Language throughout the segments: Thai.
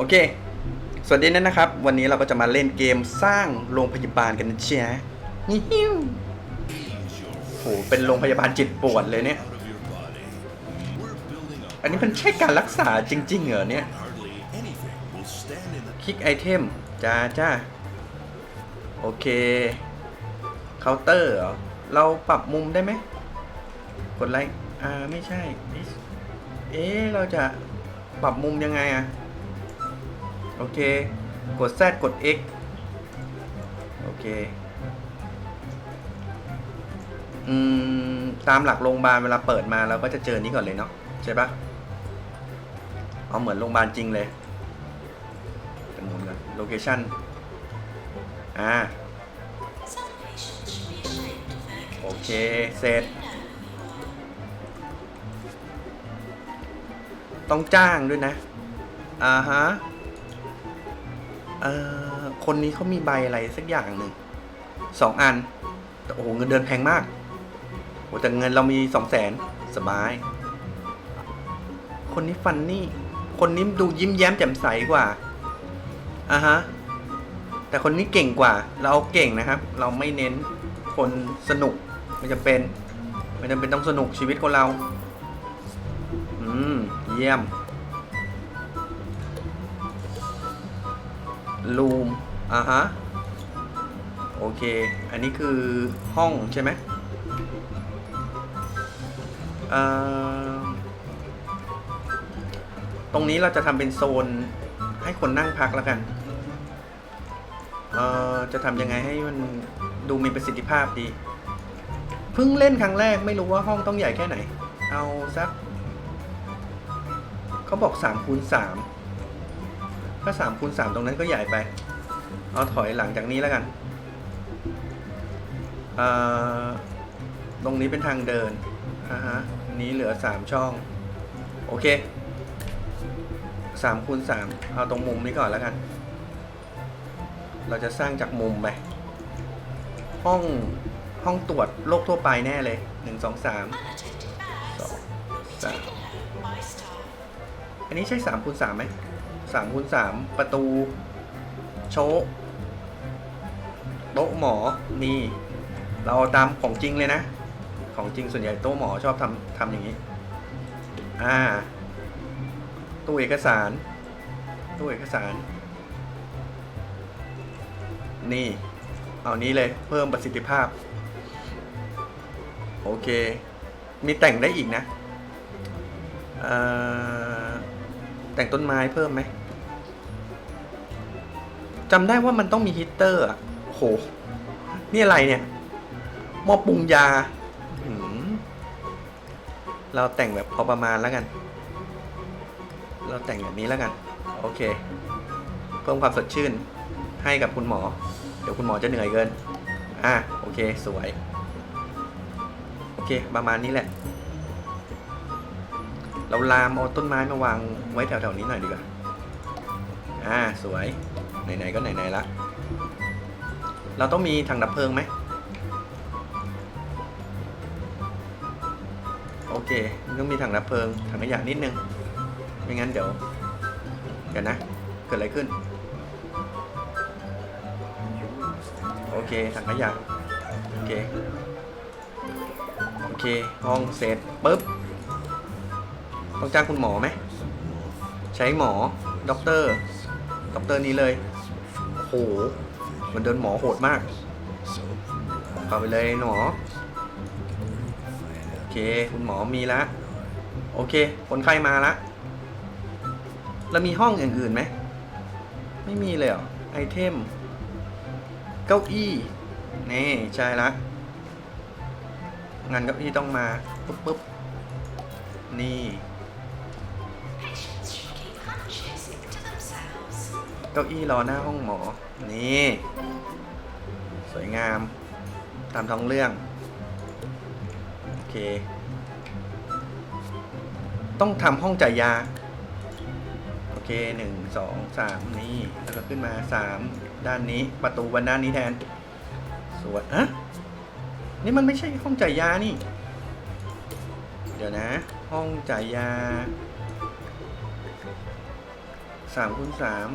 โอเค สวัสดีนั่นนะครับ วันนี้เราก็จะมาเล่นเกมสร้างโรงพยาบาลกันนะเชียนี่ฮิวโหเป็นโรงพยาบาลจิตปวดเลยเนี่ย อันนี้มันใช่การรักษาจริง ๆ เหรอเนี่ย คลิกไอเทม จ้าจ้าโอเค เคาน์เตอร์เหรอ เราปรับมุมได้ไหม กดไลค์ อ่า ไม่ใช่ เอ๊ะ เราจะปรับมุมยังไงอะ โอเค กด Z กด X โอเคอืมตามหลักโรงพยาบาลเวลาเปิดมาเราก็จะเจอนี้ก่อนเลยเนาะใช่ปะเอาเหมือนโรงพยาบาลจริงเลยเป็นมุมกันโลเคชั่นอ่าโอเค เสร็จ ต้องจ้างด้วยนะ อ่าฮะ เออคนนี้เขามีใบอะไรสักอย่างหนึ่งสองอันแต่โอ้โหเงินเดือนแพงมากโอ้แต่เงินเรามีสองแสนสบาย คนนี้ฟันนี่ คนนี้ดูยิ้มแย้มแจ่มใสกว่าอ่าฮะ แต่คนนี้เก่งกว่า เราเอาเก่งนะครับ เราไม่เน้นคนสนุกไม่จำเป็น ไม่จำเป็นต้องสนุกชีวิตคนเรา อืม เยี่ยม รูมอ่าฮะ โอเค อันนี้คือห้องใช่ไหมอ่อตรงนี้เราจะทำเป็นโซนให้คนนั่งพักแล้วกันเอ่อจะทำยังไงให้มันดูมีประสิทธิภาพดี เพิ่งเล่นครั้งแรกไม่รู้ว่าห้องต้องใหญ่แค่ไหน เอาสัก เขาบอก3คูณ3 ถ้า3คูณ3ตรงนั้นก็ใหญ่ไป เอาถอยหลังจากนี้แล้วกันเอ่อตรงนี้เป็นทางเดินอ่าฮะอันนี้เหลือ 3 ช่อง โอเค3คูณ3เอาตรงมุมนี้ก่อนแล้วกัน เราจะสร้างจากมุมไป ห้องห้องตรวจโรคทั่วไปแน่เลย 1 2 3 2 3อันนี้ใช่3คูณ3ไหม 3คูณ3ประตู โชะโต๊ะหมอนี่ เราตามของจริงเลยนะ ของจริงส่วนใหญ่โต๊ะหมอชอบทำทำอย่างนี้ อ่า ตู้เอกสาร ตู้เอกสาร นี่ เอานี้เลยเพิ่มประสิทธิภาพ โอเค มีแต่งได้อีกนะแต่งต้นไม้เพิ่มไหม จำได้ว่ามันต้องมีฮีตเตอร์อะโห นี่อะไรเนี่ยหม้อปรุงยา เราแต่งแบบพอประมาณแล้วกัน เราแต่งแบบนี้แล้วกัน โอเค เพิ่มความสดชื่นให้กับคุณหมอ เดี๋ยวคุณหมอจะเหนื่อยเกิน อะ โอเค สวย โอเค ประมาณนี้แหละ เราลามเอาต้นไม้มาวางไว้แถวๆนี้หน่อยดีกว่า อ่า สวย ไหนๆก็ไหนๆละ เราต้องมีถังดับเพลิงไหม โอเคต้องมีถังดับเพลิง ถังขยะนิดนึง ไม่งั้นเดี๋ยว เดี๋ยวนะ เกิดอะไรขึ้น โอเค ถังขยะ โอเค โอเค ห้องเสร็จปุ๊บ ต้องจ้างคุณหมอไหม ใช้หมอ ด็อกเตอร์ด็อกเตอร์นี้เลย โห มันเดินหมอโหดมากเข้าไปเลยหมอโอเค คุณหมอมีละ โอเค คนไข้มาละ แล้วมีห้องอย่างอื่นไหม ไม่มีเลยเหรอ ไอเทม เก้าอี้ นี่ใช่ละ งานเก้าอี้ต้องมา ปุ๊บปุ๊บนี่ เก้าอี้รอหน้าห้องหมอ นี่ สวยงาม ตามท้องเรื่อง โอเค ต้องทำห้องจ่ายยา โอเคหนึ่งสองสามนี่ แล้วก็ขึ้นมาสามด้านนี้ประตูบนด้านนี้แทน สวยอะนี่มันไม่ใช่ห้องจ่ายยานี่ เดี๋ยวนะ ห้องจ่ายยาสามคูณสาม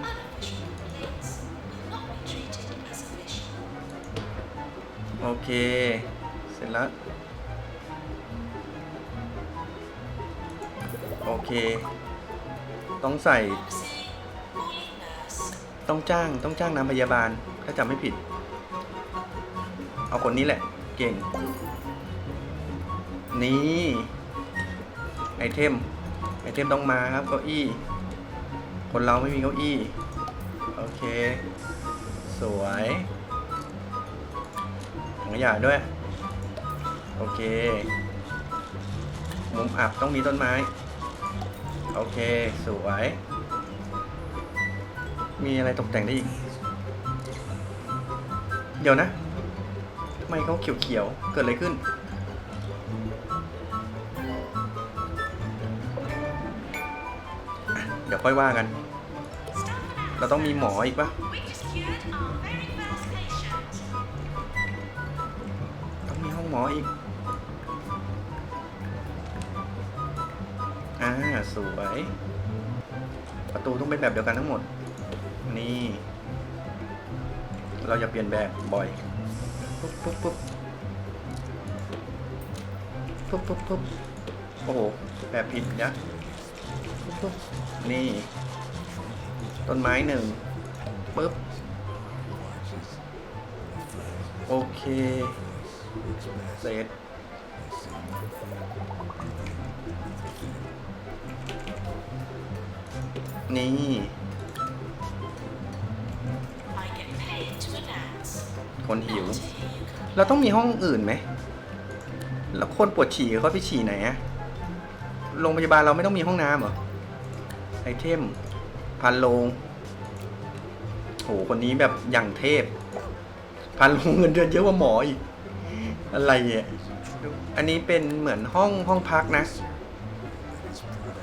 โอเค เสร็จแล้ว โอเค ต้องใส่ ต้องจ้าง ต้องจ้างนางพยาบาล ถ้าจำไม่ผิด เอาคนนี้แหละ เก่ง นี่ ไอเทม ไอเทมต้องมาครับ เก้าอี้ คนเราไม่มีเก้าอี้ โอเค สวย ถังขยะด้วย โอเค มุมอับต้องมีต้นไม้ โอเค สวย มีอะไรตกแต่งได้อีก เดี๋ยวนะทำไมเขาเขียวๆ เกิดอะไรขึ้น เดี๋ยวค่อยว่ากัน เราต้องมีหมออีกปะ องมีห้องหมออีก อ่า สวย ประตูต้องเป็นแบบเดียวกันทั้งหมด นี่ เราจะเปลี่ยนแบบบ่อย ปุ๊บปุ๊บปุ๊บปุ๊บปุ๊บปุ๊บโอ้โห แบบผิดนะปุ๊บปุ๊บนี่ ต้นไม้หนึ่งปุ๊บ โอเค เสร็จนี่ คนหิว เราต้องมีห้องอื่นไหม แล้วคนปวดฉี่เขาไปฉี่ไหนอะโรงพยาบาลเราไม่ต้องมีห้องน้ำเหรอ ไอเทม พันโลงโห คนนี้แบบอย่างเทพ พันโลงเงินเดือนเยอะกว่าหมออีก อะไรเนี่ย อันนี้เป็นเหมือนห้องห้องพักนะ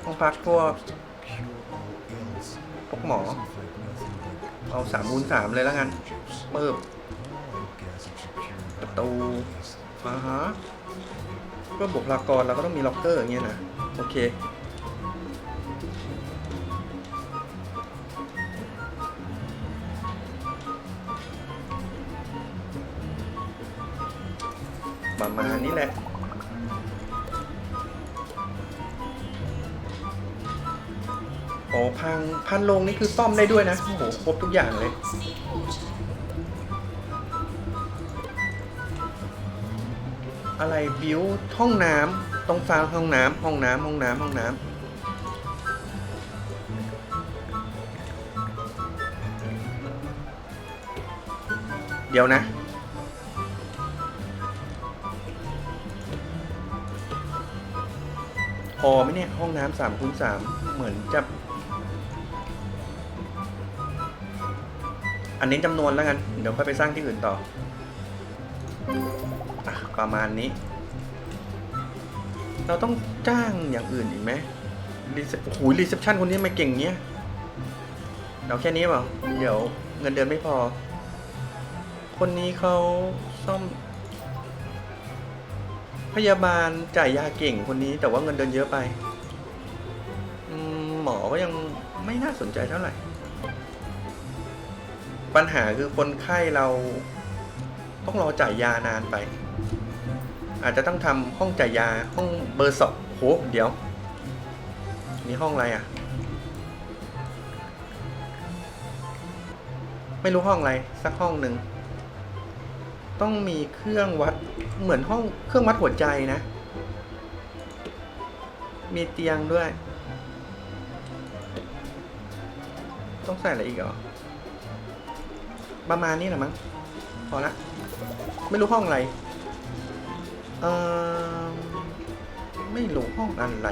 ห้องพักพวกพวกหมอ เอาสามูนสามเลยแล้วกันเปิบประตูอ่าฮะก็บุคลากรเราก็ต้องมีล็อกเกอร์อย่างเงี้ยนะ โอเค ประมาณนี้แหละโอ้พังพันลงนี่คือซ่อมได้ด้วยนะโอ้โหครบทุกอย่างเลยอะไรบิวห้องน้ำตรงฟ้าห้องน้ำห้องน้ำห้องน้ำห้องน้ำเดี๋ยวนะ พอไหมเนี่ย ห้องน้ำสามคูณสามเหมือนจะ อันนี้จำนวนแล้วกัน เดี๋ยวค่อยไปสร้างที่อื่นต่ออประมาณนี้ เราต้องจ้างอย่างอื่นอีกไหมรีเซพโอ้โหรีเซพชันคนนี้ทำไมเก่งเนี้ยเราแค่นี้เปล่า เดี๋ยวเงินเดือนไม่พอ คนนี้เขาซ่อม พยาบาลจ่ายยาเก่งคนนี้แต่ว่าเงินเดือนเยอะไปหมอก็ยังไม่น่าสนใจเท่าไหร่ ปัญหาคือคนไข้เราต้องรอจ่ายยานานไป อาจจะต้องทำห้องจ่ายยาห้องเบอร์สองโหเดี๋ยวมีห้องอะไรอะ ไม่รู้ห้องอะไร สักห้องหนึ่ง ต้องมีเครื่องวัดเหมือนห้องเครื่องวัดหัวใจนะ มีเตียงด้วย ต้องใส่อะไรอีกเหรอ ประมาณนี้แหละมั้ง พอละ ไม่รู้ห้องอะไร เออไม่รู้ห้องอะไร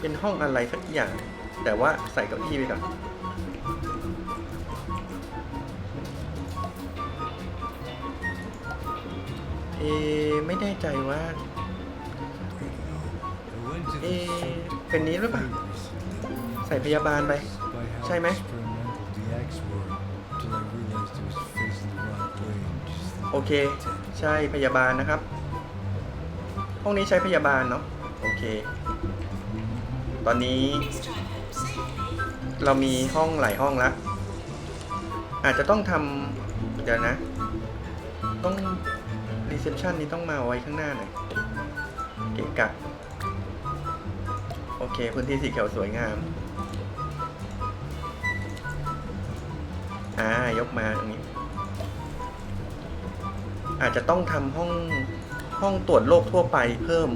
เป็นห้องอะไรสักอย่าง แต่ว่าใส่เก้าอี้ไปก่อน ไม่แน่ใจว่า เอ เป็นนี้หรือเปล่า ใส่พยาบาลไป ใช่ไหม โอเค ใช่พยาบาลนะครับ ห้องนี้ใช้พยาบาลเนาะ โอเค ตอนนี้ เรามีห้องหลายห้องละอาจจะต้องทำเดี๋ยวนะ ต้อง ซพชันนี้ต้องมาไว้ข้างหน้าหน่อยเกะกะโอเค พื้นที่สีเขียวสวยงาม อ่า ยกมาตรงนี้ อาจจะต้องทำห้องห้องตรวจโรคทั่วไปเพิ่ม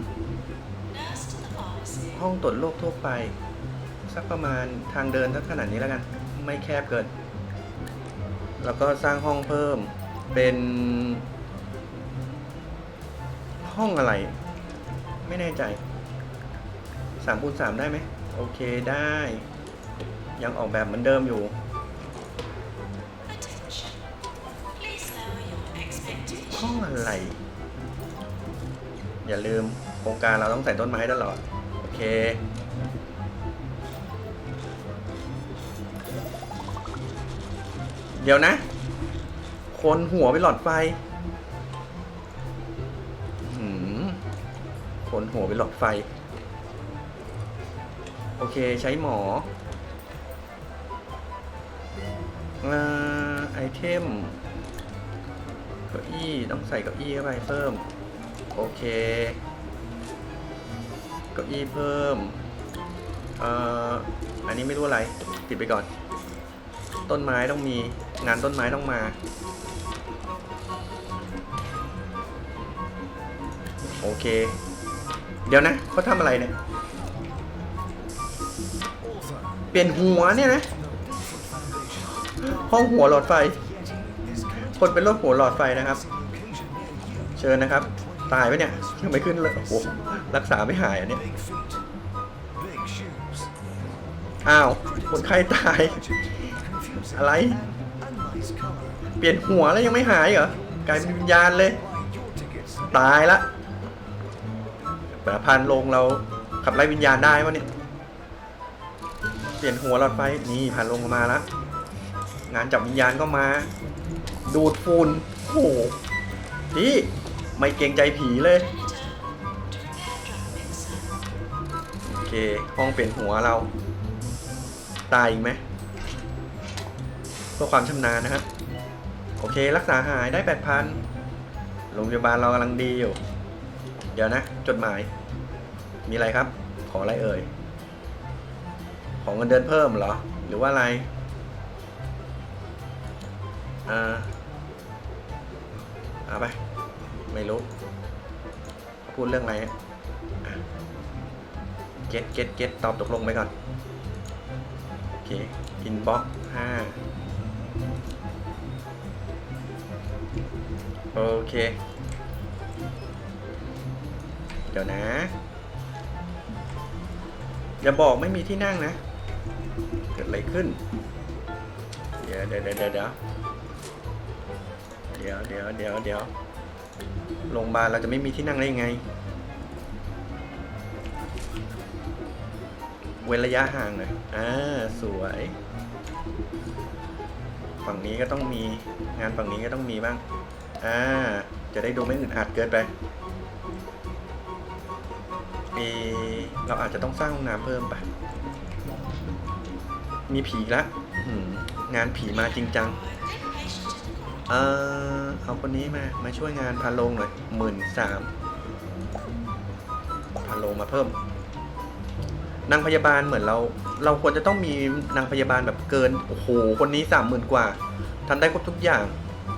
ห้องตรวจโรคทั่วไป สักประมาณทางเดินสักขนาดนี้แล้วกัน ไม่แคบเกิน แล้วก็สร้างห้องเพิ่มเป็น ห้องอะไร ไม่แน่ใจสามคูณสามได้ไหมโอเคได้ ยังออกแบบเหมือนเดิมอยู่ Attention. Please lower your ห้อง expectations. อะไร อย่าลืมโครงการเราต้องใส่ต้นไม้ตลอด โอเค เดี๋ยวนะ คนหัวไปหลอดไฟ คนหัวไปหลอดไฟ โอเคใช้หมออาไอเทมเก้าอี้ต้องใส่เก้าอี้เข้าไปเพิ่ม โอเคเก้าอี้เพิ่มเอ่ออันนี้ไม่รู้อะไรติดไปก่อน ต้นไม้ต้องมีงานต้นไม้ต้องมา โอเค เดี๋ยวนะเขาทำอะไรเนี่ย เปลี่ยนหัวเนี่ยนะ ห้องหัวหลอดไฟ คนเป็นโรคหัวหลอดไฟนะครับ เชิญนะครับ ตายไหมเนี่ยยังไม่ขึ้นเลย โอ้โห รักษาไม่หายอันเนี้ยอ้าว คนไข้ตาย อะไร เปลี่ยนหัวแล้วยังไม่หายเหรอ กลายเป็นวิญญาณเลย ตายละ แต่พันลงเราขับไล่วิญญาณได้ปะเนี่ย เปลี่ยนหัวหลอดไฟนี่พันลงมาละงานจับวิญญาณก็มา ดูดฝุ่นโอ้โหพี่ไม่เกรงใจผีเลย โอเค ห้องเปลี่ยนหัวเรา ตายอีกไหมเพื่อความชำนาญนะครับ โอเค รักษาหายได้แปดพันโรงพยาบาลเรากำลังดีอยู่ เดี๋ยวนะ จดหมาย มีอะไรครับ ขออะไรเอ่ย ของเงินเดือนเพิ่มเหรอ หรือว่าอะไร อ่าเอาไป ไม่รู้ พูดเรื่องอะไรอะเก็ตเก็ตเก็ตตอบตกลงไปก่อน โอเค อินบ็อกห้าโอเค เดี๋ยวนะ อย่าบอกไม่มีที่นั่งนะ เกิดอะไรขึ้น เดี๋ยวเดี๋ยวเดี๋ยวเดี๋ยวเดี๋ยวเดี๋ยวเดี๋ยวเดี๋ยวเดี๋ยวโรงพยาบาลเราจะไม่มีที่นั่งได้ยังไง เว้นระยะห่างหน่อยอ่าสวย ฝั่งนี้ก็ต้องมีงานฝั่งนี้ก็ต้องมีบ้าง อ่า จะได้ดูไม่อึดอัดเกินไป เออเราอาจจะต้องสร้างห้องน้ำเพิ่มไป มีผีละหืมงานผีมาจริงจัง Take patient to the corridor. เออเอาคนนี้มา มาช่วยงานพาลงหน่อยหมื่นสามพาลงมาเพิ่ม นางพยาบาลเหมือนเรา เราควรจะต้องมีนางพยาบาลแบบเกิน โอ้โห คนนี้สามหมื่นกว่าทำได้ครบทุกอย่าง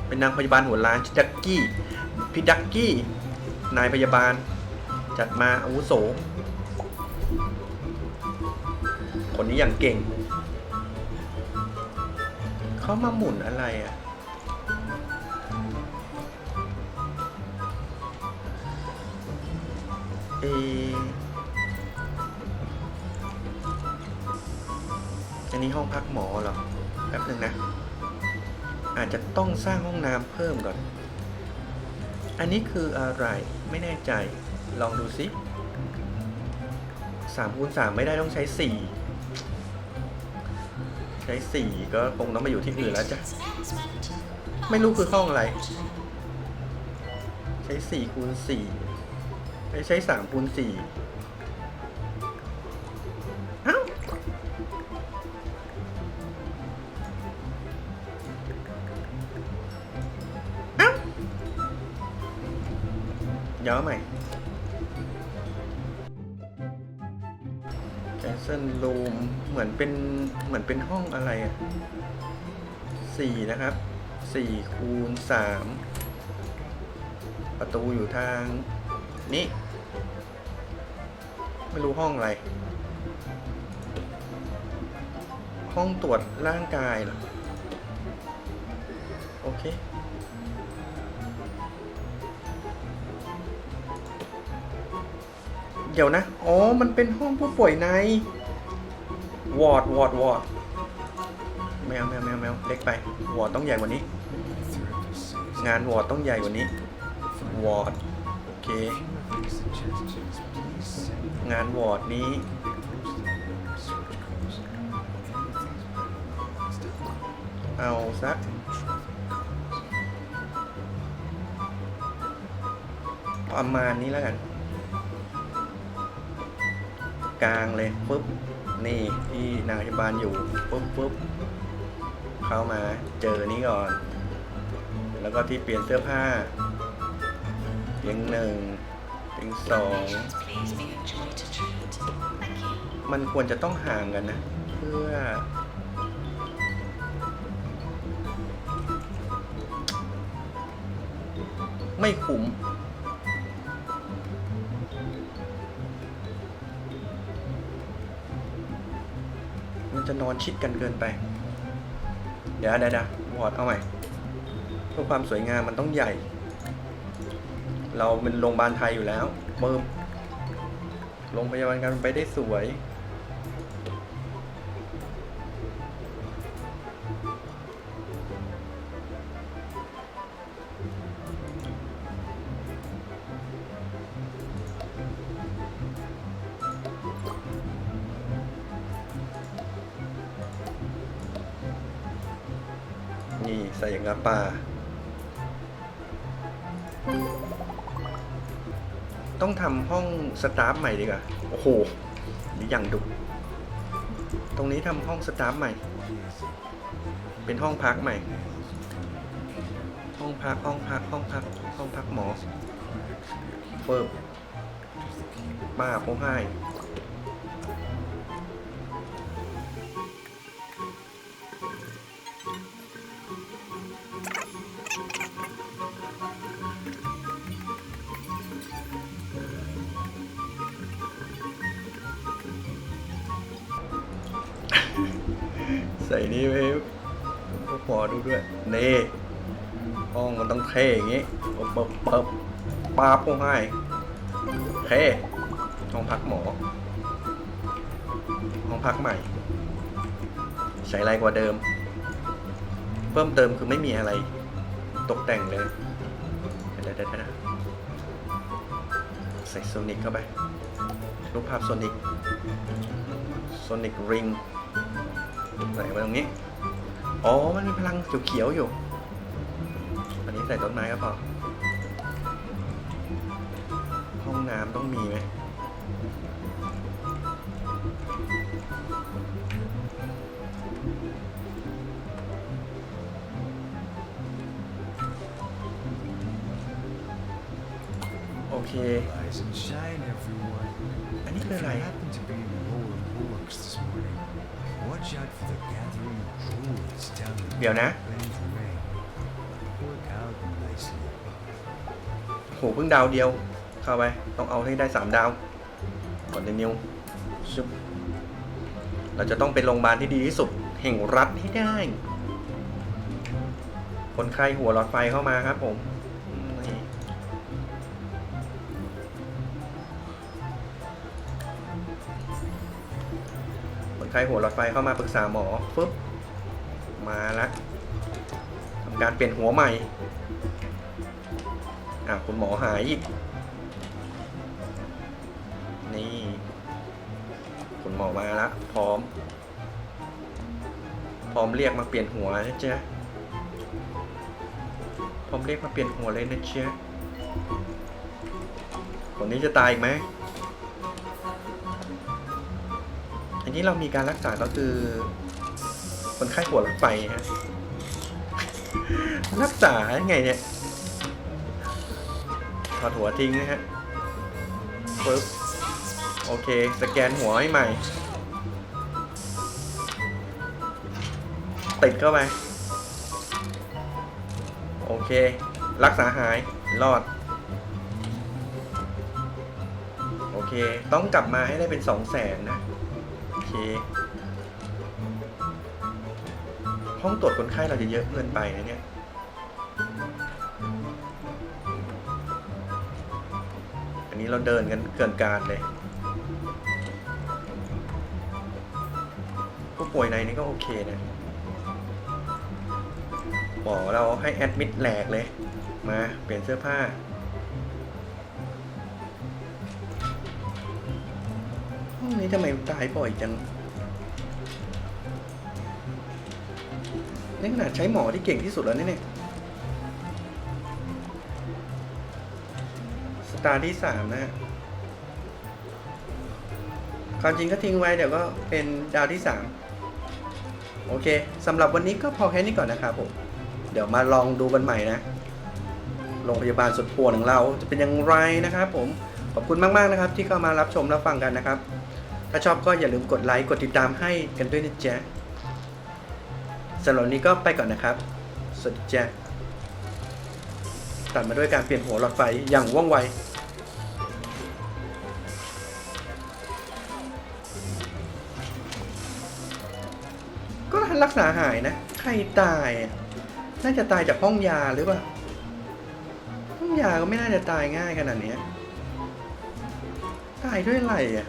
เป็นนางพยาบาลหัวล้านชื่อดักกี้พี่ดักกี้ นายพยาบาล จัดมาอาวุโส คนนี้อย่างเก่ง เขามาหมุนอะไรอะเอออันนี้ห้องพักหมอเหรอ แป๊บหนึ่งนะ อาจจะต้องสร้างห้องน้ำเพิ่มก่อน อันนี้คืออะไรไม่แน่ใจ ลองดูสิสามคูณสามไม่ได้ต้องใช้สี่ใช้สี่ก็คงต้องไปอยู่ที่อื่นแล้วจ้ะ ไม่รู้คือห้องอะไร ใช้สี่คูณสี่ใช้สามคูณสี่ 4 นะครับ4คูณ3ประตูอยู่ทางนี้ ไม่รู้ห้องอะไร ห้องตรวจร่างกายเหรอ โอเคเดี๋ยวนะ อ๋อ มันเป็นห้องผู้ป่วยใน วอร์ด วอร์ด วอร์ด แมวแมวแมวแมวเล็กไปวอร์ดต้องใหญ่กว่านี้ งานวอร์ดต้องใหญ่กว่านี้วอร์ดโอเค งานวอร์ดนี้เอาสักประมาณนี้แล้วกัน กลางเลยปุ๊บนี่ที่นางพยาบาลอยู่ปุ๊บปุ๊บ เข้ามาเจอนี้ก่อน แล้วก็ที่เปลี่ยนเสื้อผ้าเตียงหนึ่งเตียงสอง มันควรจะต้องห่างกันนะ เพื่อ ไม่คุ้มมันจะนอนชิดกันเกินไป เดี๋ยวเดี๋ยวเดี๋ยววอร์ดเอาใหม่เพื่อความสวยงามมันต้องใหญ่ เราเป็นโรงพยาบาลไทยอยู่แล้วเบิ่มโรงพยาบาลกันไปได้สวย ป่า ต้องทำห้องสตาฟใหม่ดีกว่า โอ้โหนี่อย่างดุตรงนี้ทำห้องสตาฟใหม่ เป็นห้องพักใหม่ ห้องพักห้องพักห้องพักห้องพักหมอเฟิร์มป้าเขาให้ เทอย่างงี้ปึ๊บปึ๊บปึ๊บป้าบพวกให้เทห้องพักหมอห้องพักใหม่ใส่อะไรกว่าเดิม เพิ่มเติมคือไม่มีอะไร ตกแต่งเลยเดี๋ยวเดี๋ยวใส่โซนิกเข้าไปรูปภาพโซนิกโซนิกริงใส่ไว้ตรงนี้ อ๋อ มันมีพลังเขียวๆอยู่ ใส่ต้นไม้ก็พอ ห้องน้ำต้องมีไหมโอเค Rise and shine, everyone. อันนี้คือ If อะไร you happen to be in lower bulwarks this morning, watch out for the gathering druids down the เดี๋ยวนะ โหเพิ่งดาวเดียว เข้าไป ต้องเอาให้ได้สามดาว ก่อนเดนิวชุบเราจะต้องเป็นโรงพยาบาลที่ดีที่สุด แห่งรัฐให้ได้ คนไข้หัวหลอดไฟเข้ามาครับผมคนไข้หัวหลอดไฟเข้ามาปรึกษาหมอฟึบมาละทำการเปลี่ยนหัวใหม่ อะคุณหมอหายอีก นี่ คุณหมอมาละ พร้อม พร้อมเรียกมาเปลี่ยนหัวนะจ๊ะพร้อมเรียกมาเปลี่ยนหัวเลยนะจ๊ะคนนี้จะตายอีกไหมอันนี้เรามีการรักษาก็คือ คนไข้หัวหลอดไฟฮะรักษายังไงเนี่ย ถอดหัวทิ้งนะฮะปึ๊บโอเค สแกนหัวให้ใหม่ ติดเข้าไป โอเค รักษาหายรอด โอเค ต้องกลับมาให้ได้เป็นสองแสนนะ โอเค ห้องตรวจคนไข้เราจะเยอะเกินไปนะเนี่ย เราเดินกันเกินการเลย ผู้ป่วยในนี้ก็โอเคนะหมอเราให้แอดมิดแหลกเลย มาเปลี่ยนเสื้อผ้า ห้องนี้ทำไมตายบ่อยจังนี่ขนาดใช้หมอที่เก่งที่สุดแล้วเนี่ย ตาที่สามนะฮะความจริงก็ทิ้งไว้เดี๋ยวก็เป็นดาวที่สามโอเคสำหรับวันนี้ก็พอแค่นี้ก่อนนะครับผมเดี๋ยวมาลองดูกันใหม่นะโรงพยาบาลสุดป่วนของเราจะเป็นอย่างไรนะครับผมขอบคุณมากๆนะครับ ที่เข้ามารับชมรับฟังกันนะครับ ถ้าชอบก็อย่าลืมกดไลค์กดติดตามให้กันด้วยนะจ๊ะสำหรับนนี้ก็ไปก่อนนะครับ สวัสดีจ้ะตัดมาด้วยการเปลี่ยนหัวหลอดไฟอย่างว่องไว ษาหายนะ ใครตายอะน่าจะตายจากห้องยาหรือเปล่า ห้องยาก็ไม่น่าจะตายง่ายขนาดนี้ ตายด้วยอะไรอะ